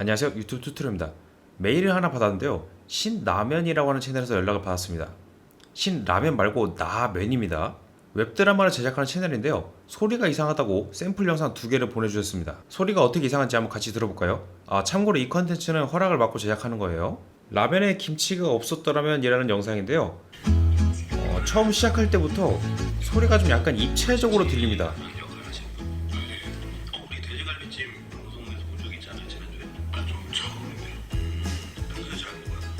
안녕하세요. 유튜브 튜토리얼입니다. 메일을 하나 받았는데요. 신라면이라고 하는 채널에서 연락을 받았습니다. 신라면 말고 나면입니다. 웹드라마를 제작하는 채널인데요. 소리가 이상하다고 샘플 영상 두 개를 보내주셨습니다. 소리가 어떻게 이상한지 한번 같이 들어볼까요? 아 참고로 이 컨텐츠는 허락을 받고 제작하는 거예요. 라면에 김치가 없었더라면 이라는 영상인데요. 어, 처음 시작할 때부터 소리가 좀 약간 입체적으로 들립니다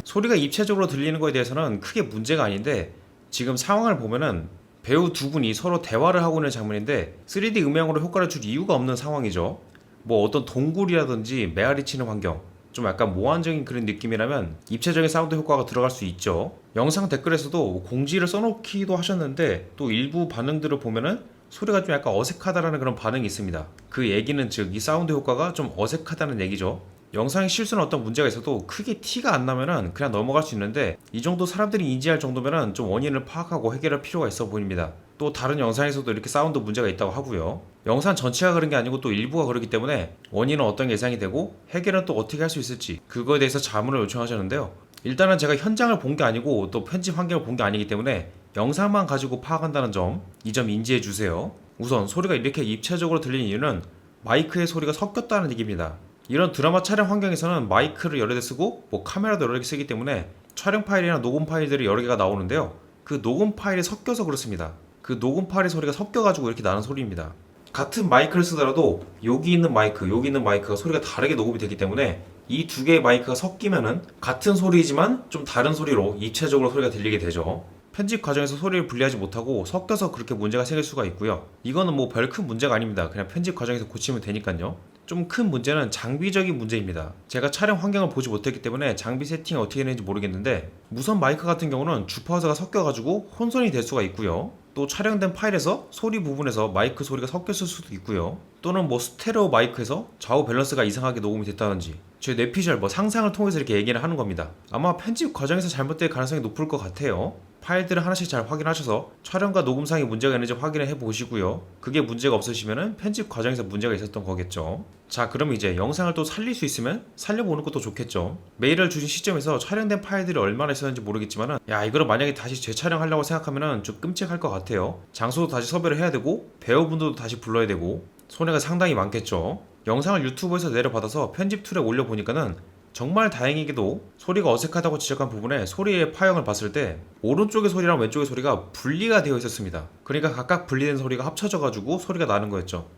소리가 입체적으로 들리는 거에 대해서는 크게 문제가 아닌데 지금 상황을 보면은 배우 두 분이 서로 대화를 하고 있는 장면인데 3D 음향으로 효과를 줄 이유가 없는 상황이죠. 뭐 어떤 동굴이라든지 메아리 치는 환경 좀 약간 모환적인 그런 느낌이라면 입체적인 사운드 효과가 들어갈 수 있죠. 영상 댓글에서도 공지를 써놓기도 하셨는데 또 일부 반응들을 보면은 소리가 좀 약간 어색하다라는 그런 반응이 있습니다. 그 얘기는 즉 이 사운드 효과가 좀 어색하다는 얘기죠. 영상의 실수는 어떤 문제가 있어도 크게 티가 안 나면은 그냥 넘어갈 수 있는데 이 정도 사람들이 인지할 정도면은 좀 원인을 파악하고 해결할 필요가 있어 보입니다. 또 다른 영상에서도 이렇게 사운드 문제가 있다고 하고요. 영상 전체가 그런 게 아니고 또 일부가 그렇기 때문에 원인은 어떤 예상이 되고 해결은 또 어떻게 할 수 있을지 그거에 대해서 자문을 요청하셨는데요. 일단은 제가 현장을 본 게 아니고 또 편집 환경을 본 게 아니기 때문에 영상만 가지고 파악한다는 점 이 점 인지해 주세요. 우선 소리가 이렇게 입체적으로 들리는 이유는 마이크의 소리가 섞였다는 얘기입니다. 이런 드라마 촬영 환경에서는 마이크를 여러 대 쓰고 뭐 카메라도 여러 개 쓰기 때문에 촬영 파일이나 녹음 파일들이 여러 개가 나오는데요. 그 녹음 파일이 섞여서 그렇습니다. 그 녹음 파일의 소리가 섞여가지고 이렇게 나는 소리입니다. 같은 마이크를 쓰더라도 여기 있는 마이크, 여기 있는 마이크가 소리가 다르게 녹음이 되기 때문에 이 두 개의 마이크가 섞이면은 같은 소리지만 좀 다른 소리로 입체적으로 소리가 들리게 되죠. 편집 과정에서 소리를 분리하지 못하고 섞여서 그렇게 문제가 생길 수가 있고요. 이거는 뭐 별 큰 문제가 아닙니다. 그냥 편집 과정에서 고치면 되니까요. 좀 큰 문제는 장비적인 문제입니다. 제가 촬영 환경을 보지 못했기 때문에 장비 세팅이 어떻게 되는지 모르겠는데 무선 마이크 같은 경우는 주파수가 섞여가지고 혼선이 될 수가 있고요. 또 촬영된 파일에서 소리 부분에서 마이크 소리가 섞였을 수도 있고요. 또는 뭐 스테레오 마이크에서 좌우 밸런스가 이상하게 녹음이 됐다든지 제 뇌피셜 뭐 상상을 통해서 이렇게 얘기를 하는 겁니다. 아마 편집 과정에서 잘못될 가능성이 높을 것 같아요. 파일들을 하나씩 잘 확인하셔서 촬영과 녹음상에 문제가 있는지 확인을 해 보시고요. 그게 문제가 없으시면은 편집 과정에서 문제가 있었던 거겠죠. 자, 그럼 이제 영상을 또 살릴 수 있으면 살려보는 것도 좋겠죠. 메일을 주신 시점에서 촬영된 파일들이 얼마나 있었는지 모르겠지만은 야, 이거를 만약에 다시 재촬영하려고 생각하면은 좀 끔찍할 것 같아요. 장소도 다시 섭외를 해야 되고 배우분들도 다시 불러야 되고 손해가 상당히 많겠죠. 영상을 유튜브에서 내려받아서 편집 툴에 올려보니까는 정말 다행히게도 소리가 어색하다고 지적한 부분에 소리의 파형을 봤을 때 오른쪽의 소리랑 왼쪽의 소리가 분리가 되어 있었습니다. 그러니까 각각 분리된 소리가 합쳐져 가지고 소리가 나는 거였죠.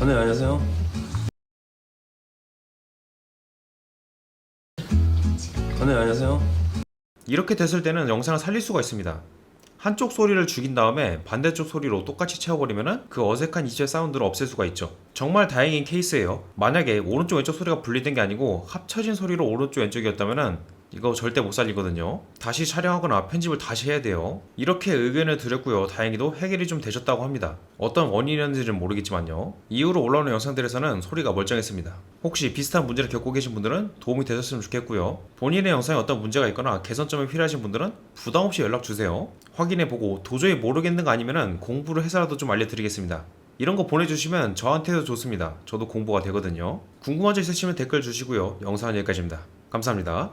아, 네, 안녕하세요. 아, 네, 안녕하세요. 이렇게 됐을 때는 영상을 살릴 수가 있습니다. 한쪽 소리를 죽인 다음에 반대쪽 소리로 똑같이 채워버리면 그 어색한 이체 사운드를 없앨 수가 있죠. 정말 다행인 케이스예요. 만약에 오른쪽 왼쪽 소리가 분리된 게 아니고 합쳐진 소리로 오른쪽 왼쪽이었다면 이거 절대 못 살리거든요. 다시 촬영하거나 편집을 다시 해야 돼요. 이렇게 의견을 드렸고요. 다행히도 해결이 좀 되셨다고 합니다. 어떤 원인이었는지는 모르겠지만요. 이후로 올라오는 영상들에서는 소리가 멀쩡했습니다. 혹시 비슷한 문제를 겪고 계신 분들은 도움이 되셨으면 좋겠고요. 본인의 영상에 어떤 문제가 있거나 개선점이 필요하신 분들은 부담 없이 연락 주세요. 확인해보고 도저히 모르겠는 거 아니면은 공부를 해서라도 좀 알려드리겠습니다. 이런 거 보내주시면 저한테도 좋습니다. 저도 공부가 되거든요. 궁금한 점 있으시면 댓글 주시고요. 영상은 여기까지입니다. 감사합니다.